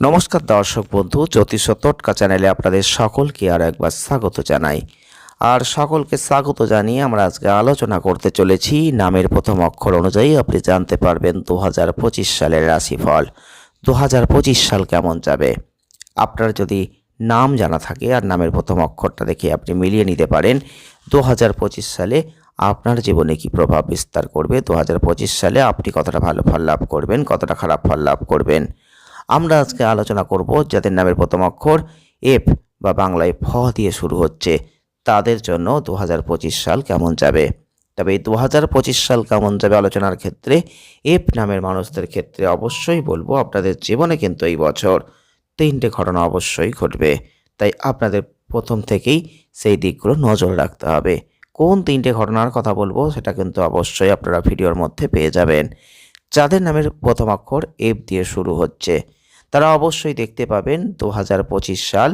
নমস্কার দর্শক বন্ধু, জ্যোতিষ টটকা চ্যানেলে আপনাদের সকলকে আর একবার স্বাগত জানাই। আর সকলকে স্বাগত জানিয়ে আমরা আজকে আলোচনা করতে চলেছি। নামের প্রথম অক্ষর অনুযায়ী আপনি জানতে পারবেন দু হাজার পঁচিশ সালের রাশিফল। দু হাজার পঁচিশ সাল কেমন যাবে? আপনার যদি নাম জানা থাকে আর নামের প্রথম অক্ষরটা দেখে আপনি মিলিয়ে নিতে পারেন দু হাজার পঁচিশ সালে আপনার জীবনে কি প্রভাব বিস্তার করবে? দু হাজার পঁচিশ সালে আপনি কতটা ভালো ফল লাভ করবেন, কতটা খারাপ ফল লাভ করবেন? আমরা আজকে আলোচনা করব যাদের নামের প্রথম অক্ষর এফ বা বাংলায় ফ দিয়ে শুরু হচ্ছে, তাদের জন্য দু হাজার পঁচিশ সাল কেমন যাবে? তবে এই দু হাজার পঁচিশ সাল কেমন যাবে আলোচনার ক্ষেত্রে এফ নামের মানুষদের ক্ষেত্রে অবশ্যই বলব আপনাদের জীবনে কিন্তু এই বছর তিনটে ঘটনা অবশ্যই ঘটবে। তাই আপনাদের প্রথম থেকেই সেই দিকগুলো নজর রাখতে হবে। কোন তিনটে ঘটনার কথা বলব সেটা কিন্তু অবশ্যই আপনারা ভিডিওর মধ্যে পেয়ে যাবেন। যাদের নামের প্রথম অক্ষর এফ দিয়ে শুরু হচ্ছে। তারা অবশ্যই দেখতে পাবেন দু হাজার পঁচিশ সাল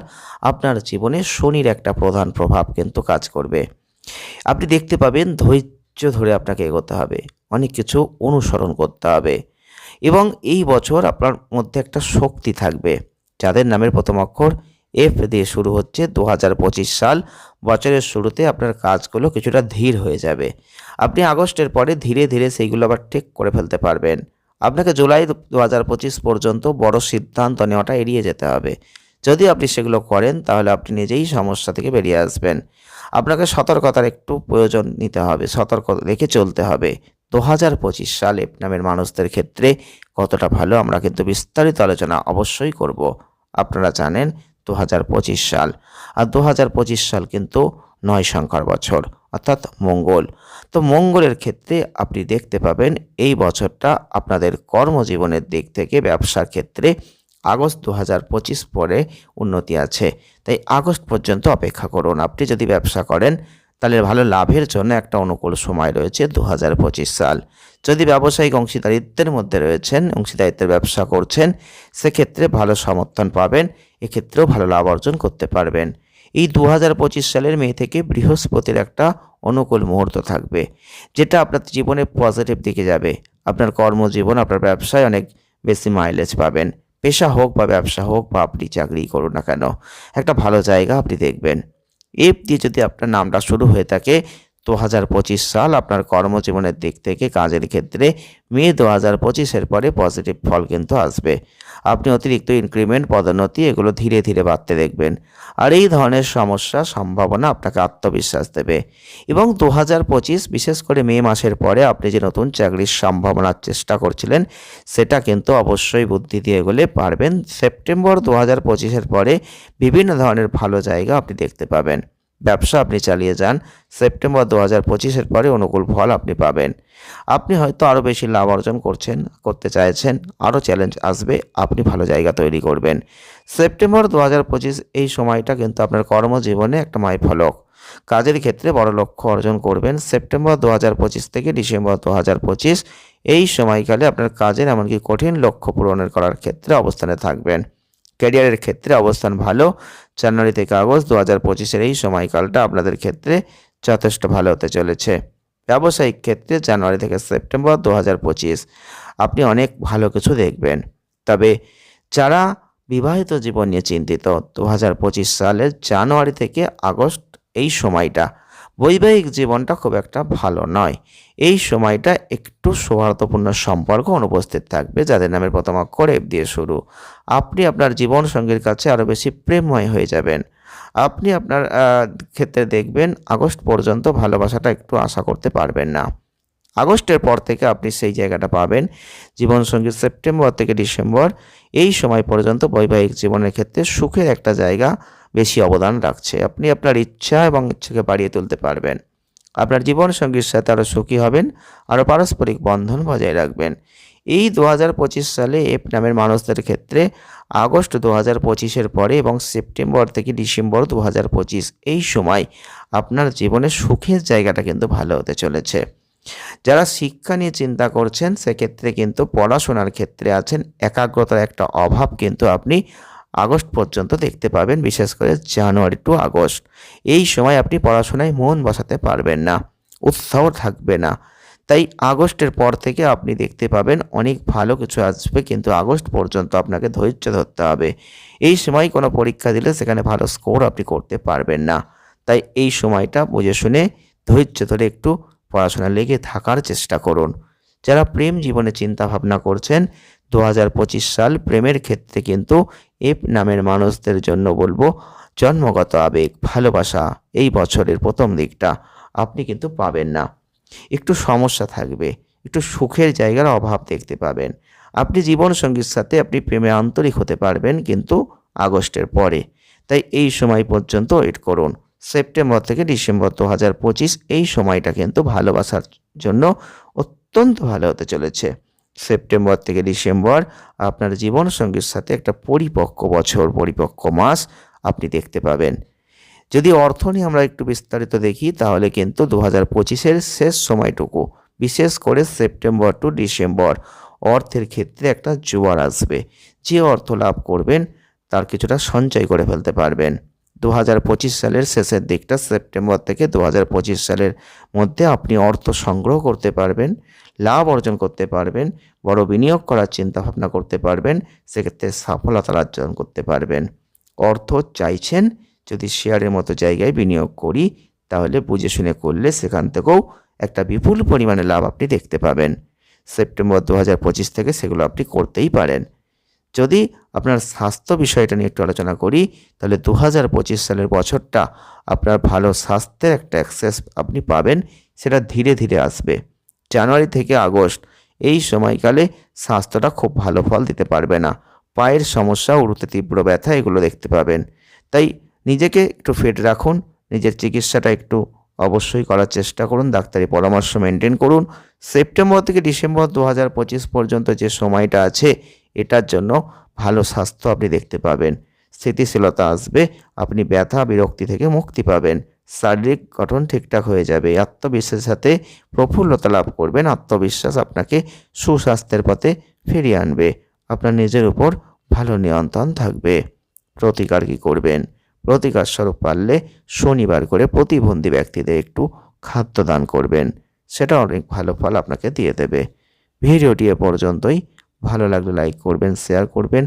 আপনার জীবনে শনির একটা প্রধান প্রভাব কিন্তু কাজ করবে। আপনি দেখতে পাবেন ধৈর্য ধরে আপনাকে এগোতে হবে, অনেক কিছু অনুসরণ করতে হবে এবং এই বছর আপনার মধ্যে একটা শক্তি থাকবে। যাদের নামের প্রথম অক্ষর এফ দিয়ে শুরু হচ্ছে দু হাজার পঁচিশ সাল। বছরের শুরুতে আপনার কাজগুলো কিছুটা ধীর হয়ে যাবে। আপনি আগস্টের পরে ধীরে ধীরে সেইগুলো আবার ঠিক করে ফেলতে পারবেন। আপনাকে জুলাই দু হাজার পঁচিশ পর্যন্ত বড় সিদ্ধান্ত নেওয়াটা এড়িয়ে যেতে হবে। যদি আপনি সেগুলো করেন, তাহলে আপনি নিজেই সমস্যা থেকে বেরিয়ে আসবেন। আপনাকে সতর্কতার একটু প্রয়োজন নিতে হবে, সতর্ক রেখে চলতে হবে। দু হাজার পঁচিশ সালে নামের মানুষদের ক্ষেত্রে কতটা ভালো আমরা কিন্তু বিস্তারিত আলোচনা অবশ্যই করব। আপনারা জানেন দু হাজার পঁচিশ সাল। আর দু হাজার পঁচিশ সাল কিন্তু নয় সংখ্যার বছর, অর্থাৎ মঙ্গল। তো মঙ্গলের ক্ষেত্রে আপনি দেখতে পাবেন এই বছরটা আপনাদের কর্মজীবনের দিক থেকে, ব্যবসার ক্ষেত্রে আগস্ট দু হাজার পঁচিশ পরে উন্নতি আছে। তাই আগস্ট পর্যন্ত অপেক্ষা করুন। আপনি যদি ব্যবসা করেন তাহলে ভালো লাভের জন্য একটা অনুকূল সময় রয়েছে দু হাজার পঁচিশ সাল। যদি ব্যবসায়িক অংশীদারিত্বের মধ্যে রয়েছেন, অংশীদারিত্বের ব্যবসা করছেন, সেক্ষেত্রে ভালো সমর্থন পাবেন, এক্ষেত্রেও ভালো লাভ অর্জন করতে পারবেন। এই দু হাজার পঁচিশ সালের মে থেকে বৃহস্পতির একটা অনুকূল মুহূর্ত থাকবে, যেটা আপনার জীবনে পজিটিভ দিকে যাবে। আপনার কর্মজীবন, আপনার ব্যবসায় অনেক বেশি মাইলেজ পাবেন। পেশা হোক বা ব্যবসা হোক বা আপনি চাকরি করুন না কেন, একটা ভালো জায়গা আপনি দেখবেন। এফ দিয়ে যদি আপনার নামটা শুরু হয়ে থাকে দু হাজার পঁচিশ সাল আপনার কর্মজীবনের দিক থেকে কাজের ক্ষেত্রে মে দু হাজার পঁচিশের পরে পজিটিভ ফল কিন্তু আসবে। আপনি অতিরিক্ত ইনক্রিমেন্ট পদোন্নতি এগুলো ধীরে ধীরে বাড়তে দেখবেন। আর এই ধরনের সমস্যা, সম্ভাবনা আপনাকে আত্মবিশ্বাস দেবে। এবং দু হাজার পঁচিশ, বিশেষ করে মে মাসের পরে আপনি যে নতুন চাকরির সম্ভাবনার চেষ্টা করছিলেন, সেটা কিন্তু অবশ্যই বুদ্ধি দিয়ে এগোলে পারবেন। সেপ্টেম্বর দু হাজার পঁচিশের পরে বিভিন্ন ধরনের ভালো জায়গা আপনি দেখতে পাবেন। ব্যবসা আপনি চালিয়ে যান, সেপ্টেম্বর দু হাজার পঁচিশের পরে অনুকূল ফল আপনি পাবেন। আপনি হয়তো আরও বেশি লাভ অর্জন করছেন, করতে চাইছেন, আরও চ্যালেঞ্জ আসবে, আপনি ভালো জায়গা তৈরি করবেন। সেপ্টেম্বর দু হাজার পঁচিশ এই সময়টা কিন্তু আপনার কর্মজীবনে একটা মাইফলক কাজের ক্ষেত্রে বড় লক্ষ্য অর্জন করবেন। সেপ্টেম্বর দু হাজার পঁচিশ থেকে ডিসেম্বর দু হাজার পঁচিশ এই সময়কালে আপনার কাজের এমনকি কঠিন লক্ষ্য পূরণের করার ক্ষেত্রে অবস্থানে থাকবেন। ক্যারিয়ারের ক্ষেত্রে অবস্থান ভালো। জানুয়ারি থেকে আগস্ট দু হাজার পঁচিশের এই সময়কালটা আপনাদের ক্ষেত্রে যথেষ্ট ভালো হতে চলেছে। ব্যবসায়িক ক্ষেত্রে জানুয়ারি থেকে সেপ্টেম্বর দু হাজার পঁচিশ আপনি অনেক ভালো কিছু দেখবেন। তবে যারা বিবাহিত জীবন নিয়ে চিন্তিত দু হাজার পঁচিশ সালের জানুয়ারি থেকে আগস্ট এই সময়টা বৈবাহিক জীবনটা খুব একটা ভালো নয়। এই সময়টা একটু সৌহার্দ্যপূর্ণ সম্পর্ক অনুপস্থিত থাকবে, যাদের নামের প্রথম অক্ষর এফ দিয়ে শুরু। আপনি আপনার জীবন সঙ্গীর কাছে আরও বেশি প্রেমময় হয়ে যাবেন। আপনি আপনার ক্ষেত্রে দেখবেন আগস্ট পর্যন্ত ভালোবাসাটা একটু আশা করতে পারবেন না। আগস্টের পর থেকে আপনি সেই জায়গাটা পাবেন। জীবনসঙ্গী সেপ্টেম্বর থেকে ডিসেম্বর, এই সময় পর্যন্ত বৈবাহিক জীবনের ক্ষেত্রে সুখের একটা জায়গা বেশি অবদান রাখছে। আপনি আপনার ইচ্ছা এবং ইচ্ছাকে বাড়িয়ে তুলতে পারবেন। আপনার জীবনসঙ্গীর সাথে আরও সুখী হবেন, আরও পারস্পরিক বন্ধন বজায় রাখবেন। এই দু হাজার পঁচিশ সালে এফ নামের মানুষদের ক্ষেত্রে আগস্ট দু হাজার পঁচিশের পরে এবং সেপ্টেম্বর থেকে ডিসেম্বর দু হাজার পঁচিশ এই সময় আপনার জীবনে সুখের জায়গাটা কিন্তু ভালো হতে চলেছে। যারা শিক্ষা নিয়ে চিন্তা করছেন, সেক্ষেত্রে কিন্তু পড়াশোনার ক্ষেত্রে আছেন, একাগ্রতার একটা অভাব কিন্তু আপনি আগস্ট পর্যন্ত দেখতে পাবেন, বিশেষ করে জানুয়ারি টু আগস্ট। এই সময় আপনি পড়াশোনায় মন বসাতে পারবেন না, উৎসাহ থাকবে না। তাই আগস্টের পর থেকে আপনি দেখতে পাবেন অনেক ভালো কিছু আসবে, কিন্তু আগস্ট পর্যন্ত আপনাকে ধৈর্য ধরতে হবে। এই সময় কোনো পরীক্ষা দিলে সেখানে ভালো স্কোর আপনি করতে পারবেন না। তাই এই সময়টা বুঝে শুনে ধৈর্য ধরে একটু পড়াশোনা লেগে থাকার চেষ্টা করুন। যারা প্রেম জীবনে চিন্তা ভাবনা করছেন দু হাজার পঁচিশ সাল প্রেমের ক্ষেত্রে কিন্তু এফ নামের মানুষদের জন্য বলব জন্মগত আবেগ, ভালোবাসা, এই বছরের প্রথম দিকটা আপনি কিন্তু পাবেন না। একটু সমস্যা থাকবে, একটু সুখের জায়গার অভাব দেখতে পাবেন। আপনি জীবনসঙ্গীর সাথে আপনি প্রেমে আন্তরিক হতে পারবেন কিন্তু আগস্টের পরে। তাই এই সময় পর্যন্ত ওয়েট করুন। সেপ্টেম্বর থেকে ডিসেম্বর দু হাজার পঁচিশ এই সময়টা কিন্তু ভালোবাসার জন্য অত্যন্ত ভালো হতে চলেছে। সেপ্টেম্বর থেকে ডিসেম্বর আপনার জীবনসঙ্গীর সাথে একটা পরিপক্ক বছর, পরিপক্ক মাস আপনি দেখতে পাবেন। যদি অর্থ নিয়ে আমরা একটু বিস্তারিত দেখি, তাহলে কিন্তু দু হাজার পঁচিশের শেষ সময়টুকু, বিশেষ করে সেপ্টেম্বর টু ডিসেম্বর, অর্থের ক্ষেত্রে একটা জোয়ার আসবে। যে অর্থ লাভ করবেন, তার কিছুটা সঞ্চয় করে ফেলতে পারবেন। দু হাজার পঁচিশ সালের শেষের দিকটা, সেপ্টেম্বর থেকে দু হাজার পঁচিশ সালের মধ্যে আপনি অর্থ সংগ্রহ করতে পারবেন, লাভ অর্জন করতে পারবেন বড় বিনিয়োগ করার চিন্তা ভাবনা করতে পারবেন, সেক্ষেত্রে সফলতা অর্জন করতে পারবেন। অর্থ চাইছেন, যদি শেয়ারের মতো জায়গায় বিনিয়োগ করি, তাহলে বুঝে শুনে করলে সেখান থেকেও একটা বিপুল পরিমাণে লাভ আপনি দেখতে পাবেন। সেপ্টেম্বর দু হাজার পঁচিশ থেকে সেগুলো আপনি করতেই পারেন। যদি আপনার স্বাস্থ্য বিষয়টা নিয়ে একটু আলোচনা করি, তাহলে দু হাজার পঁচিশ সালের বছরটা আপনার ভালো স্বাস্থ্যের একটা অ্যাক্সেস আপনি পাবেন, সেটা ধীরে ধীরে আসবে। জানুয়ারি থেকে আগস্ট এই সময়কালে স্বাস্থ্যটা খুব ভালো ফল দিতে পারবে না। পায়ের সমস্যা উড়ুতে তীব্র ব্যথা, এগুলো দেখতে পাবেন। তাই নিজেকে একটু ফিট রাখুন, নিজের চিকিৎসাটা একটু অবশ্যই করার চেষ্টা করুন, ডাক্তারি পরামর্শ মেনটেন করুন। সেপ্টেম্বর থেকে ডিসেম্বর দু হাজার পঁচিশ পর্যন্ত যে সময়টা আছে, এটার জন্য ভালো স্বাস্থ্য আপনি দেখতে পাবেন। স্থিতিশীলতা আসবে, আপনি ব্যথা, বিরক্তি থেকে মুক্তি পাবেন। শারীরিক গঠন ঠিকঠাক হয়ে যাবে। আত্মবিশ্বাসের সাথে প্রফুল্লতা লাভ করবেন। আত্মবিশ্বাস আপনাকে সুস্বাস্থ্যের পথে ফিরিয়ে আনবে। আপনার নিজের উপর ভালো নিয়ন্ত্রণ থাকবে। প্রতিকার কী করবেন? প্রতিকার স্বরূপ পারলে শনিবার করে প্রতিবন্ধী ব্যক্তিদের একটু খাদ্য দান করবেন। সেটা অনেক ভালো ফল আপনাকে দিয়ে দেবে। ভিডিওটি এ পর্যন্তই। ভালো লাগলে লাইক করবেন শেয়ার করবেন।